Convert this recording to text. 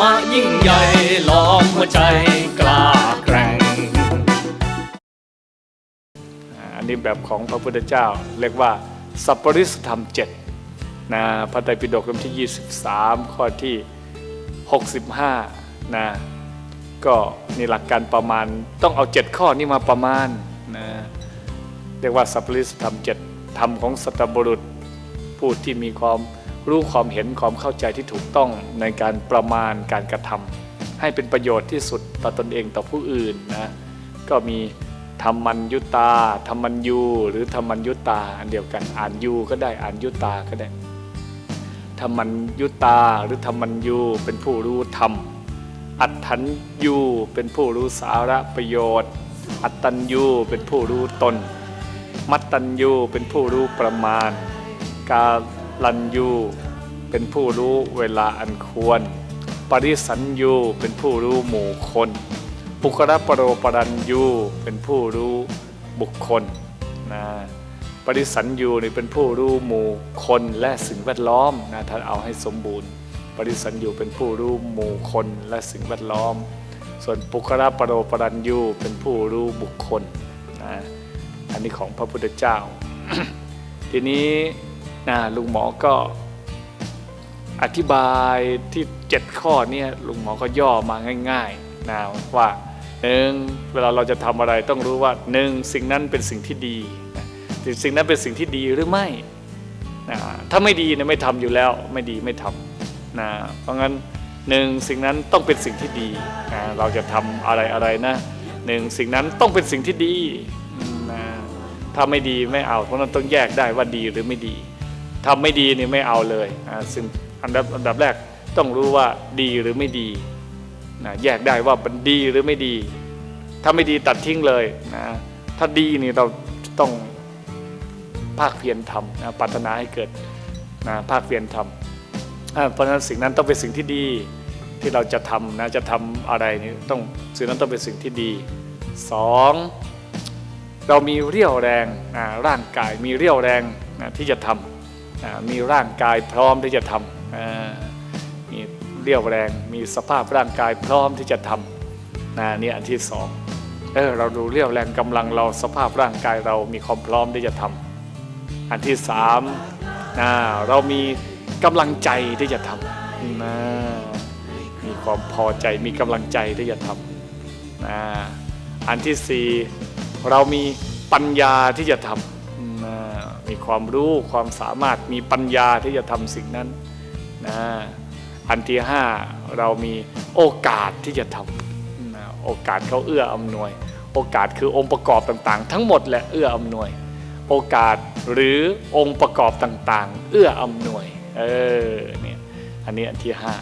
มะยิ่งใหญ่ล้อมหัวใจกล้าแกร่งอันนี้แบบของพระพุทธเจ้า เรียกว่า สัพปริสธรรมเจ็ดนะพระไตรปิฎกเล่มที่ 23 ข้อที่ 65นะก็นี่หลักการประมาณต้องเอา 7 ข้อนี้มาประมาณนะเรียกว่าสัพปริสธรรมเจ็ดธรรมของสัตบุรุษผู้ที่มีความ รู้ความเห็นความเข้าใจที่ถูกต้องในการประมาณการกระทำให้เป็นประโยชน์ที่สุดต่อตนเองต่อผู้อื่นนะก็มีธรรมัญยุตาธรรมัญยูหรือธรรมัญยุตาอันเดียวกันอ่านยูก็ได้อ่านยุตาก็ได้ธรรมัญยุตาหรือธรรมัญยูเป็นผู้รู้ธรรม อัตถัญยูเป็นผู้รู้สาระประโยชน์ อัตตัญยูเป็นผู้รู้ตน มัตตัญยูเป็นผู้รู้ประมาณ กา ลัญยูเป็นผู้รู้เวลาอันควร ปริสัญยูเป็นผู้รู้หมู่คน ปุคระปโรปรัญยูเป็นผู้รู้บุคคลนะปริสัญยูนี่เป็นผู้รู้หมู่คนและสิ่งแวดล้อมนะถ้าเอาให้สมบูรณ์ ปริสัญยูเป็นผู้รู้หมู่คนและสิ่งแวดล้อม ส่วนปุคระปโรปรัญยูเป็นผู้รู้บุคคลนะอันนี้ของพระพุทธเจ้า ทีนี้ นะลุงหมอก็อธิบายที่เจ็ดข้อเนี่ยลุงหมอก็ย่อมาง่ายๆนะว่าหนึ่งเวลาเราจะทำอะไรต้องรู้ว่าหนึ่งสิ่งนั้นเป็นสิ่งที่ดีนะสิ่งนั้นเป็นสิ่งที่ดีหรือไม่นะถ้าไม่ดีเนี่ยไม่ทำอยู่แล้วไม่ดีไม่ทำนะเพราะงั้นหนึ่งสิ่งนั้นต้องเป็นสิ่งที่ดีนะเราจะทำอะไรอะไรนะหนึ่งสิ่งนั้นต้องเป็นสิ่งที่ดีนะถ้าไม่ดีไม่เอาเพราะนั้นต้องแยกได้ว่าดีหรือไม่ดี ถ้าไม่ดีนี่ไม่เอาเลยอ่าซึ่งอันดับอันดับแรกต้องรู้ว่าดีหรือไม่ดีนะแยกได้ว่ามันดีหรือไม่ดี ถ้าไม่ดีตัดทิ้งเลยนะถ้าดีนี่เราต้องภาคเพียรทำนะปรารถนาให้เกิดนะภาคเพียรทำอ่าเพราะฉะนั้นสิ่งนั้นต้องเป็นสิ่งที่ดีที่เราจะทำนะจะทำอะไรนี่ต้องสิ่งนั้นต้องเป็นสิ่งที่ดีสองเรามีเรี่ยวแรงอ่าร่างกายมีเรี่ยวแรงนะที่จะทำอ่า มีร่างกายพร้อมที่จะทำมีเรี่ยวแรง มีสภาพร่างกายพร้อมที่จะทำนะนี่อันที่สองเออเราดูเรี่ยวแรงกำลังเราสภาพร่างกายเรามีความพร้อมที่จะทำอันที่สามนะเรามีกำลังใจที่จะทำนะมีความพอใจมีกำลังใจที่จะทำนะอันที่สี่เรามีปัญญาที่จะทำ มีความรู้ความสามารถมีปัญญาที่จะทำสิ่งนั้นนะอันที่ห้าเรามีโอกาสที่จะทำนะโอกาสเขาเอื้ออำนวย โอกาสคือองค์ประกอบต่างๆ ทั้งหมดแหละเอื้ออำนวย โอกาสหรือองค์ประกอบต่างๆ เอื้ออำนวยเออเนี่ยอันนี้อันที่ห้า